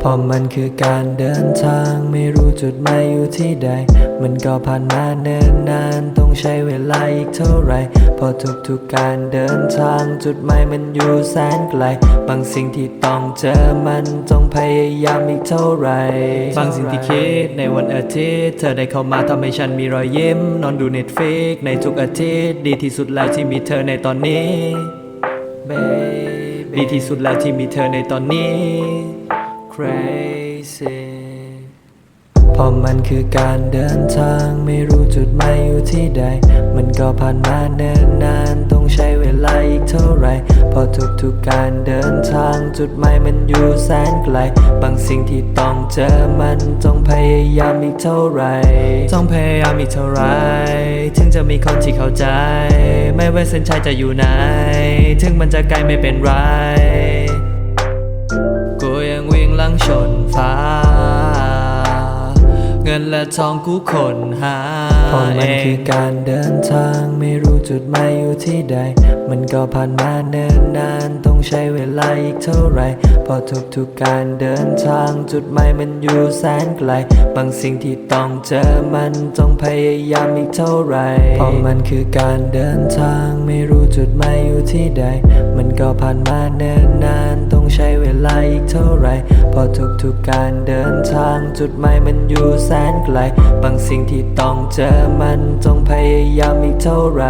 เพราะมันคือการเดินทางไม่รู้จุดหมายอยู่ที่ใด มันก็ผ่านมาเนิ่นนานต้องใช้เวลาอีกเท่าไรเพราะทุกๆการเดินทางจุดหมายมันอยู่แสนไกล บางสิ่งที่ต้องเจอมันต้องพยายามอีกเท่าไรบางสิ่งที่คิดในวันอาทิตย์เธอได้เข้ามาทำให้ฉันมีรอยยิ้ม นอนดูเน็ตฟิกในทุกอาทิตย์ดีที่สุดแล้วที่มีเธอในตอนนี้ Baby ดีที่สุดแล้วที่มีเธอในตอนนี้ crazy เพราะมันคือการเดินทางไม่รู้จุดหมายอยู่ที่ใด มันก็ผ่านมาเนิ่นนานต้องใช้เวลาอีกเท่าไรเพราะทุกๆการเดินทางจุดหมายมันอยู่แสนไกล บางสิ่งที่ต้องเจอมันต้องพยายามอีกเท่าไร ต้องพยายามอีกเท่าไร ถึงจะมีคนที่เข้าใจ ไม่ว่าเส้นชัยจะอยู่ไหน ถึงมันจะไกลไม่เป็นไร ยังวิ่งลังชนฟ้า เงินและทองกูคนหาเพราะมันคือการเดินทางไม่รู้จุดหมายอยู่ที่ใด มันก็ผ่านมาเนิ่นนานต้องใช้เวลาอีกเท่าไหรเพราะทุกๆการเดินทางจุดหมายมันอยู่แสนไกล บางสิ่งที่ต้องเจอมันต้องพยายามอีกเท่าไหรเพราะมันคือการเดินทางไม่รู้จุดหมายอยู่ที่ใด มันก็ผ่านมาเนิ่นนานต้อง ใช้เวลาอีกเท่าไรเพราะทุกๆการเดินทางจุดหมายมันอยู่แสนไกล บางสิ่งที่ต้องเจอมันต้องพยายามอีกเท่าไร